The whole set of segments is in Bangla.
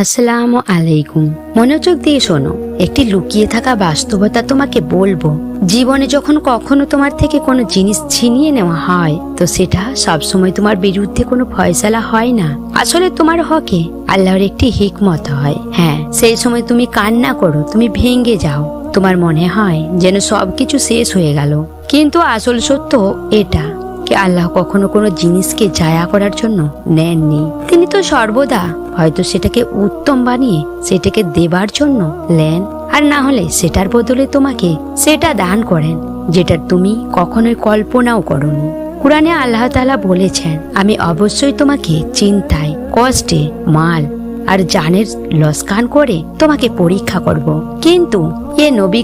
আসসালামু আলাইকুম। মনোযোগ দিয়ে শোনো, একটি লুকিয়ে থাকা বাস্তবতা তোমাকে বলব। জীবনে যখন কখনো তোমার থেকে কোনো জিনিস ছিনিয়ে নেওয়া হয়, তো সেটা সবসময় তোমার বিরুদ্ধে কোনো ফয়সালা হয় না। আসলে তোমার হকে, আল্লাহর একটি হিকমত হয়। হ্যাঁ সেই সময় তুমি কান্না করো, তুমি ভেঙে যাও। তোমার মনে হয় যেন সবকিছু শেষ হয়ে গেল। কিন্তু আসল সত্য এটা কি আল্লাহ কখনো কোনো জিনিসকে জায়া করার জন্য নেননি? তিনি তো সর্বদা হয়তো সেটাকে উত্তম বানিয়ে সেটাকে দেবার জন্য নেন। আর না হলে সেটার বদলে তোমাকে সেটা দান করেন, যেটা তুমি কখনোই কল্পনাও করনি। কোরআনে আল্লাহ তাআলা বলেছেন, আমি অবশ্যই তোমাকে চিন্তায়, কষ্টে, মাল আর জানের লস্কান করে তোমাকে পরীক্ষা করব। কিন্তু এ নবী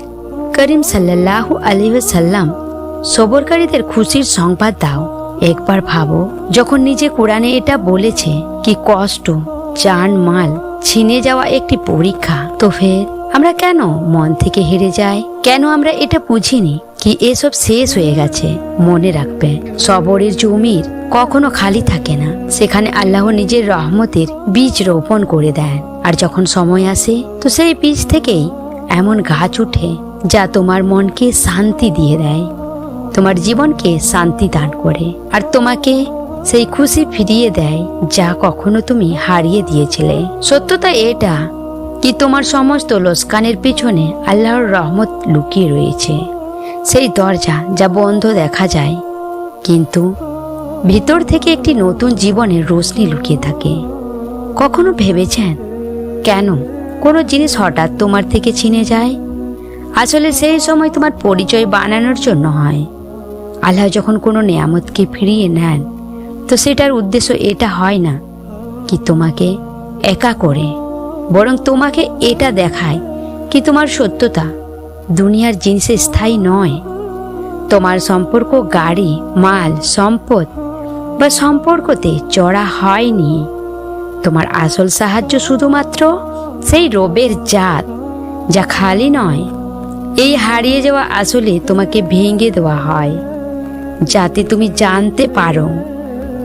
করিম সাল্লাল্লাহু আলাইহি সাল্লাম সবরকারীদের খুশির সংবাদ দাও। একবার ভাবো, যখন নিজে কোরআনে এটা বলেছে কি কষ্ট, চান, মাল, ছিনে যাওয়া একটি পরীক্ষা, তো ফের আমরা কেন মন থেকে হেরে যাই? কেন আমরা এটা বুঝিনি কি এসব শেষ হয়ে গেছে? মনে রাখবে, সবরের জমির কখনো খালি থাকে না। সেখানে আল্লাহ নিজের রহমতের বীজ রোপণ করে দেন। আর যখন সময় আসে, তো সেই বীজ থেকেই এমন গাছ উঠে যা তোমার মনকে শান্তি দিয়ে দেয়। তোমার জীবনকে শান্তি দান করে আর তোমাকে সেই খুশি ফিরিয়ে দেয় যা কখনো তুমি হারিয়ে দিয়েছিলে। সত্যতা এটা কি তোমার সমস্ত লোসকানের পিছনে আল্লাহর রহমত লুকিয়ে রয়েছে। সেই দরজা যা বন্ধ দেখা যায়, কিন্তু ভিতর থেকে একটি নতুন জীবনের রোশনি লুকিয়ে থাকে। কখনো ভেবেছেন, কেন? কোনো জিনিস হঠাৎ তোমার থেকে ছিনে যায়? আসলে সেই সময় তোমার পরিচয় বানানোর জন্য হয়। আল্লাহ যখন কোনো নেয়ামতকে ফিরিয়ে নেন, তো সেটার উদ্দেশ্য এটা হয় না কি তোমাকে একা করে, বরং তোমাকে এটা দেখায় কি তোমার সত্যতা দুনিয়ার জিনিসে স্থায়ী নয়। তোমার সম্পর্ক গাড়ি, মাল, সম্পদ বা সম্পর্কতে চড়া হয়নি। তোমার আসল সাহায্য শুধুমাত্র সেই রোবের জাত, যা খালি নয়, এই হারিয়ে যাওয়া আসলে তোমাকে ভেঙে দেওয়া হয়। যাতে তুমি জানতে পারো।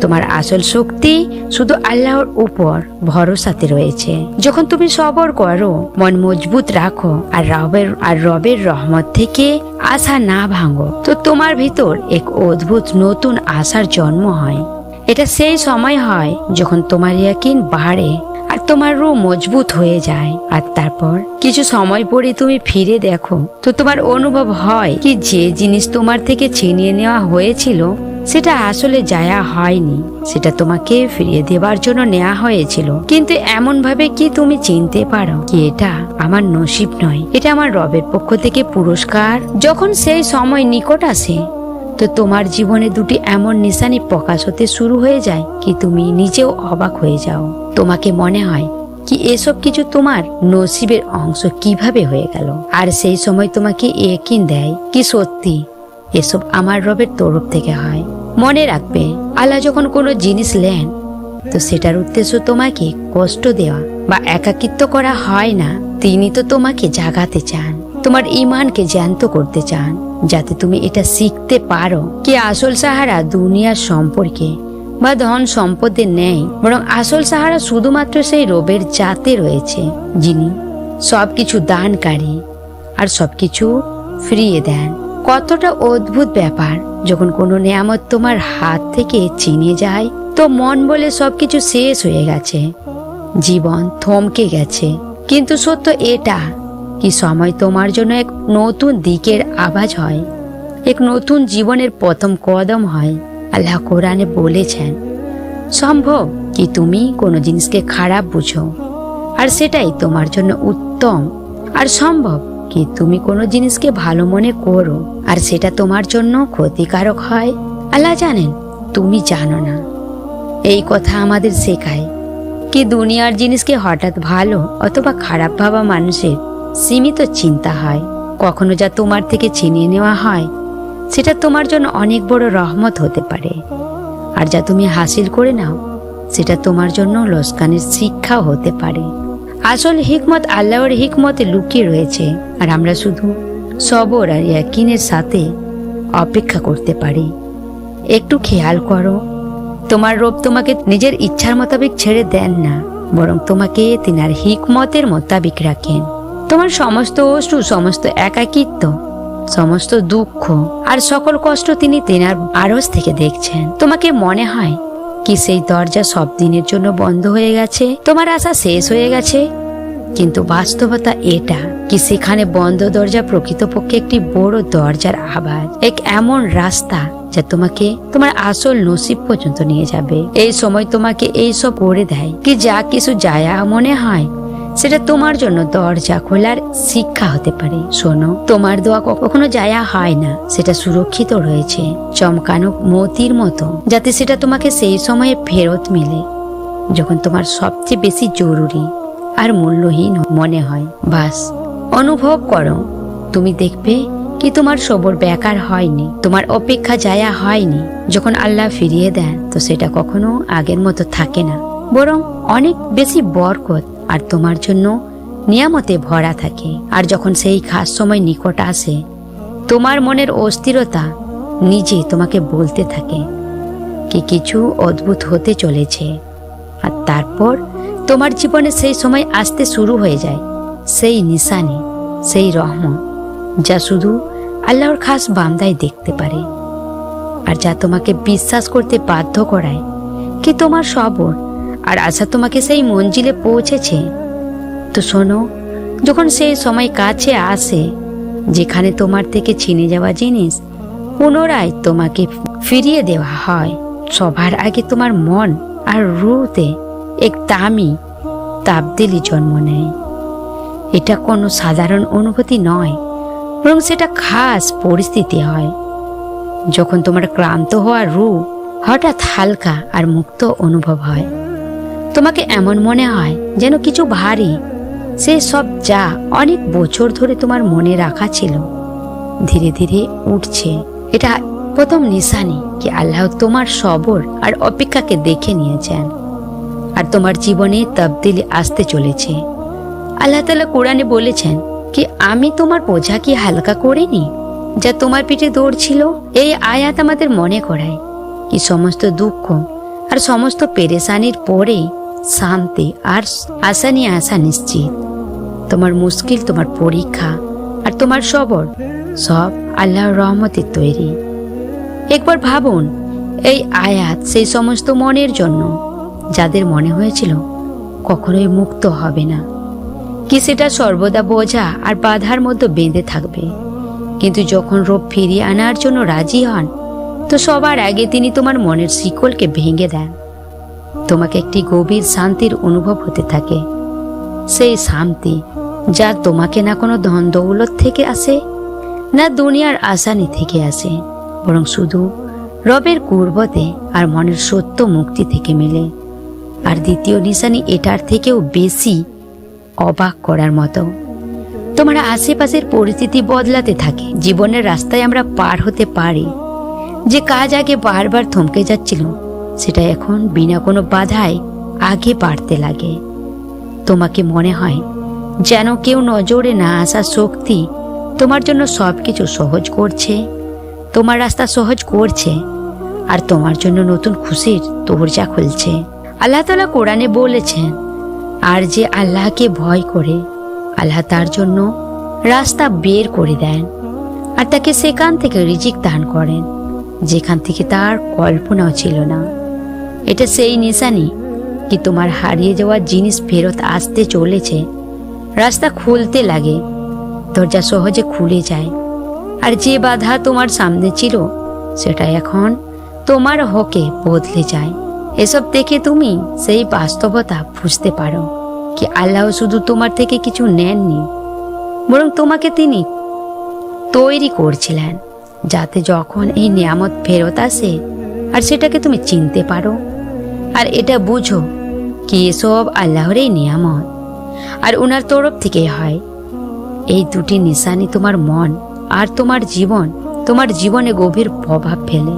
তোমার আসল শক্তি শুধু আল্লাহর উপর ভরসাতে রয়েছে। যখন তুমি সবর করো, মন মজবুত রাখো আর রবের আর রবের রহমত থেকে আশা না ভাঙো, তো তোমার ভিতর এক অদ্ভুত নতুন আশার জন্ম হয়। এটা সেই সময় হয় যখন তোমার ইয়াকিন বাড়ে আর তোমার রু মজবুত হয়ে যায়। আর তারপর কিছু সময় পরে তুমি ফিরে দেখো, তো তোমার অনুভব হয় কি যে জিনিস তোমার থেকে ছিনিয়ে নেওয়া হয়েছিল, সেটা আসলে যায়া হয়নি। সেটা তোমাকে ফিরিয়ে দেবার জন্য নেওয়া হয়েছিল। কিন্তু এমন ভাবে কি তুমি চিনতে পারো কি এটা আমার নসিব নয়? এটা আমার রবের পক্ষ থেকে পুরস্কার। যখন সেই সময় নিকট আসে তো তোমার জীবনে দুটি এমন নিশানি প্রকাশ হতে শুরু হয়ে যায় কি তুমি নিজেও অবাক হয়ে যাও। তোমাকে মনে হয় কি এসব কিছু তোমার নসিবের অংশ কীভাবে হয়ে গেল? আর সেই সময় তোমাকে একিন দেয় কি সত্যি এসব আমার রবের তরফ থেকে হয়। মনে রাখবে, আল্লাহ যখন কোনো জিনিস নেন, তো সেটার উদ্দেশ্য তোমাকে কষ্ট দেওয়া বা একাকিত্ব করা হয় না। তিনি তো তোমাকে জাগাতে চান, তোমার ইমানকে জ্যান্ত করতে চান। যাতে তুমি এটা শিখতে পারো কি আসল সাহারা দুনিয়ার সম্পর্কে বা ধন সম্পদের নেই বরং আসল সাহারা শুধুমাত্র সেই রোবের জাতে রয়েছে, যিনি সবকিছু দানকারী আর সবকিছু ফিরিয়ে দেন। কতটা অদ্ভুত ব্যাপার, যখন কোনো নেয়ামত তোমার হাত থেকে চিনে যায়, তো মন বলে সবকিছু শেষ হয়ে গেছে, জীবন থমকে গেছে। কিন্তু সত্য এটা কি সময় তোমার জন্য এক নতুন দিকের আওয়াজ হয়। এক নতুন জীবনের প্রথম কদম হয়। আল্লাহ কোরআনে বলেছেন, সম্ভব কি তুমি কোনো জিনিসকে খারাপ বুঝো? আর সেটাই তোমার জন্য উত্তম। আর সম্ভব কি তুমি কোনো জিনিসকে ভালো মনে করো? আর সেটা তোমার জন্য ক্ষতিকারক হয়? আল্লাহ জানেন, তুমি জানো না। এই কথা আমাদের শেখায়। কি দুনিয়ার জিনিসকে হঠাৎ ভালো অথবা খারাপ ভাবা মানুষের সীমিত চিন্তা হয়। কখনো যা তোমার থেকে ছিনিয়ে নেওয়া হয়, সেটা তোমার জন্য অনেক বড় রহমত হতে পারে। আর যা তুমি হাসিল করে নাও, সেটা তোমার জন্য লোসকানের শিক্ষাও হতে পারে। আসল হিকমত আল্লাহর হিকমতে লুকিয়ে রয়েছে, আর আমরা শুধু সবর আর ইয়াকিনের সাথে অপেক্ষা করতে পারি। একটু খেয়াল করো, তোমার রব তোমাকে নিজের ইচ্ছার মোতাবেক ছেড়ে দেন না, বরং তোমাকে তিনার হিকমতের মোতাবেক রাখেন। তোমার সমস্ত অশ্রু সমস্ত একাকিত্ব, সমস্ত দুঃখ আর সকল কষ্ট তিনি তেনার আড়স থেকে দেখছেন। তোমাকে মনে হয় কি সেই দরজা সব দিনের জন্য বন্ধ হয়ে গেছে? তোমার আশা শেষ হয়ে গেছে? কিন্তু বাস্তবতা এটা কি সেখানে বন্ধ দরজা প্রকৃতপক্ষে একটি বড় দরজার আওয়াজ এক এমন রাস্তা যা তোমাকে, তোমার আসল নসিব পর্যন্ত নিয়ে যাবে। এই সময় তোমাকে এই সব করে দেয়। কি যা কিছু যায়া মনে হয় সেটা তোমার জন্য দরজা খোলার শিক্ষা হতে পারে। শোনো, তোমার দোয়া কখনো যায়া হয় না। সেটা সুরক্ষিত রয়েছে চমকানো মতির মতো, যাতে সেটা তোমাকে সেই সময়ে ফেরত মিলে, যখন তোমার সবচেয়ে বেশি জরুরি আর মূল্যহীন মনে হয়। বাস, অনুভব করো, তুমি দেখবে কি তোমার সবর বেকার হয়নি, তোমার অপেক্ষা যায়া হয়নি, যখন আল্লাহ ফিরিয়ে দেন, তো সেটা কখনো আগের মতো থাকে না। বরং অনেক বেশি বরকত আর তোমার জন্য নিয়ামতে ভরা থাকে। আর যখন সেই খাস সময় নিকট আসে, তোমার মনের অস্থিরতা নিজে তোমাকে বলতে থাকে কি কিছু অদ্ভুত হতে চলেছে। আর তারপর তোমার জীবনে সেই সময় আসতে শুরু হয়ে যায়, সেই নিশানি, সেই রহমত যা শুধু আল্লাহর খাস বান্দাই দেখতে পারে। আর যা তোমাকে বিশ্বাস করতে বাধ্য করায়, কি তোমার সবর আর আশা তোমাকে সেই মঞ্জিলে পৌঁছেছে। তো শোনো, যখন সেই সময় কাছে আসে, যেখানে তোমার থেকে ছিনে যাওয়া জিনিস, পুনরায় তোমাকে ফিরিয়ে দেওয়া হয়। সবার আগে তোমার মন আর রুতে এক দামি তাবদিলি জন্ম নেয়। এটা কোনো সাধারণ অনুভূতি নয়, বরং সেটা খাস পরিস্থিতি হয়। যখন তোমার ক্লান্ত হওয়া রু হঠাৎ হালকা আর মুক্ত অনুভব হয়। তোমাকে এমন মনে হয় যেন কিছু ভারী। সে সব যা অনেক বছর ধরে তোমার মনে রাখা ছিল। ধীরে ধীরে উঠছে। এটা প্রথম নিশানি কি আল্লাহ তোমার সবর আর অপেক্ষাকে দেখে নিয়েছেন। আর তোমার জীবনে তবদিলি আসতে চলেছে। আল্লাহ তালা কোরআনে বলেছেন কি, আমি তোমার বোঝা কি হালকা করিনি? যা তোমার পিঠে দৌড়ছিল এই আয়াত আমাদের মনে করায়। কি সমস্ত দুঃখ আর সমস্ত পেরেশানির পরে শান্তি আর আশা নিয়ে আসা নিশ্চিত। তোমার মুশকিল, তোমার পরীক্ষা আর তোমার সবর সব আল্লাহর রহমতের তৈরি। একবার ভাবুন, এই আয়াত সেই সমস্ত মনের জন্য, যাদের মনে হয়েছিল কখনোই মুক্ত হবে না। কি সেটা সর্বদা বোঝা আর বাধার মধ্যে বেঁধে থাকবে। কিন্তু যখন রোগ ফিরিয়ে আনার জন্য রাজি হন, তো সবার আগে তিনি তোমার মনের শিকলকে ভেঙে দেন। তোমাকে একটি গভীর শান্তির অনুভব হতে থাকে। সেই শান্তি যা তোমাকে না কোনো ধন দৌলত থেকে আসে, না দুনিয়ার আসানি থেকে আসে, বরং শুধু রবের কুর্বতে আর মনের সত্য মুক্তি থেকে মেলে। আর দ্বিতীয় নিশানি এটার থেকেও বেশি অবাক করার মতো। তোমার আশেপাশের পরিস্থিতি বদলাতে থাকে, জীবনের রাস্তায় আমরা পার হতে পারি। যে কাজ আগে বারবার থমকে যাচ্ছিল সেটা এখন বিনা কোনো বাধায় আগে বাড়তে লাগে। তোমাকে মনে হয় যেন কেউ নজরে না আসা শক্তি তোমার জন্য সব কিছু সহজ করছে? তোমার রাস্তা সহজ করছে আর তোমার জন্য নতুন খুশির দরজা খুলছে। আল্লাহ তালা কোরআনে বলেছেন, আর যে আল্লাহকে ভয় করে, আল্লাহ তার জন্য রাস্তা বের করে দেন আর তাকে সেখান থেকে রিজিক দান করেন, যেখান থেকে তার কল্পনাও ছিল না। এটা সেই নিশানি কি তোমার হারিয়ে যাওয়া জিনিস ফেরত আসতে চলেছে? রাস্তা খুলতে লাগে, দরজা সহজে খুলে যায়। আর যে বাধা তোমার সামনে ছিল, সেটা এখন তোমার হকে বদলে যায়। এসব দেখে তুমি সেই বাস্তবতা বুঝতে পারো কি আল্লাহ শুধু তোমার থেকে কিছু নেননি, বরং তোমাকে তিনি তৈরি করছিলেন, যাতে যখন এই নিয়ামত ফেরত আসে, আর সেটাকে তুমি চিনতে পারো। আর এটা বুঝো কি এসব আল্লাহরই নিয়ামত। আর ওনার তরফ থেকে হয়। এই দুটি নিশানি তোমার মন আর তোমার জীবন, তোমার জীবনে গভীর প্রভাব ফেলে।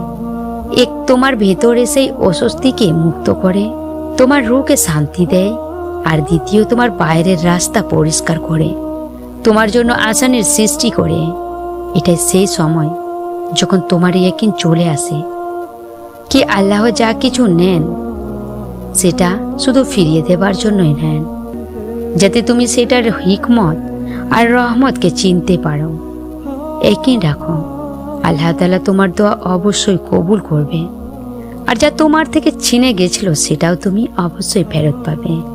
এক তোমার ভেতরে সেই অস্বস্তিকে মুক্ত করে, তোমার রুকে শান্তি দেয়, আর দ্বিতীয় তোমার বাইরের রাস্তা পরিষ্কার করে, তোমার জন্য আসানের সৃষ্টি করে। এটাই সেই সময় যখন তোমার একিন চলে আসে। কি আল্লাহ যা কিছু নেন সেটা শুধু ফিরিয়ে দেবার জন্যই নেন। যাতে তুমি সেটার হিকমত আর রহমতকে চিনতে পারো। একই রাখো, আল্লাহ তালা তোমার দোয়া অবশ্যই কবুল করবে। আর যা তোমার থেকে ছিনে গেছিল সেটাও তুমি অবশ্যই ফেরত পাবে।